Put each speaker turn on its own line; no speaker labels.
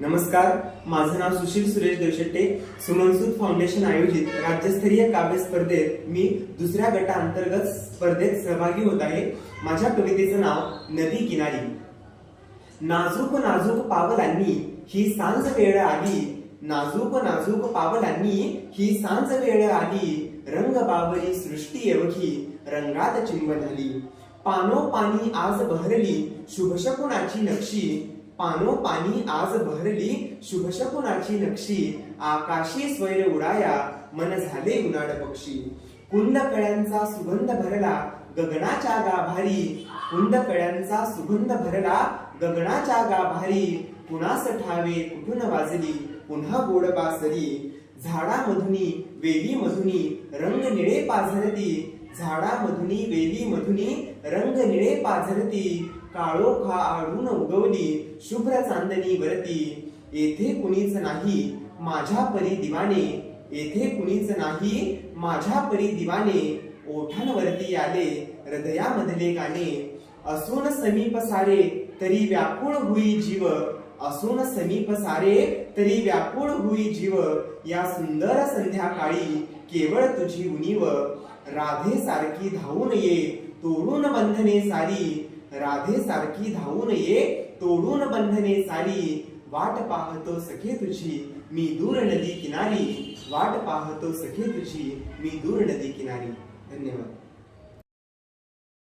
नमस्कार माझं नाव सुशील सुरेश देवशेट्टे सुमनसूद फाउंडेशन आयोजित राज्यस्तरीय काव्य स्पर्धेत मी दुसऱ्या गटाअंतर्गत स्पर्धेत सहभागी होत आहे. माझ्या कवितेचं नाव नदी किनारी. नाजूक नाजूक पावलांनी ही सांज वेळ आली. नाजूक नाजूक पावलांनी ही सांज वेळ आली. रंग बाबरी सृष्टी एवढी रंगात चिंब झाली पानो पाणी आज बहरली शुभशकुणाची नक्षी. पानो पाणी आज बहरली शुभशकुनाची नक्षी आकाशी स्वैर उडाया मन झाले उन्हाळ पक्षी. कुंद कळ्यांचा सुगंध भरला गगनाच्या गाभारी. कुंद कळ्यांचा सुगंध भरला गगनाच्या गाभारी. कुणास ठावे कुठून वाजली पुन्हा गोड बासरी. झाडामधुनी वेली मधुनी रंग निळे पाझरती. झाडामधुनी वेली मधुनी रंग निळे पाझरती काळोखा आळून उगवली शुभ्र चांदणी वरती. येथे कुणीच नाही माझ्या परी दिवाने. येथे कुणीच नाही माझ्या परी दिवाने. ओठांवरती आले हृदयामधले गाणे. असून समीप सारे तरी व्याकुळ हुई जीव. असून समीप सारे तरी व्याकुळ हुई जीव. या सुंदर संध्याकाळी केवळ तुझी उणीव. राधे सारखी धावून ये तोडून बंधने सारी. राधे सारखी धावून ये तोडून बंधने सारी. वाट पाहतो सखे तुझी मी दूर नदी किनारी. वाट पाहतो सखे तुझी मी दूर नदी किनारी. धन्यवाद.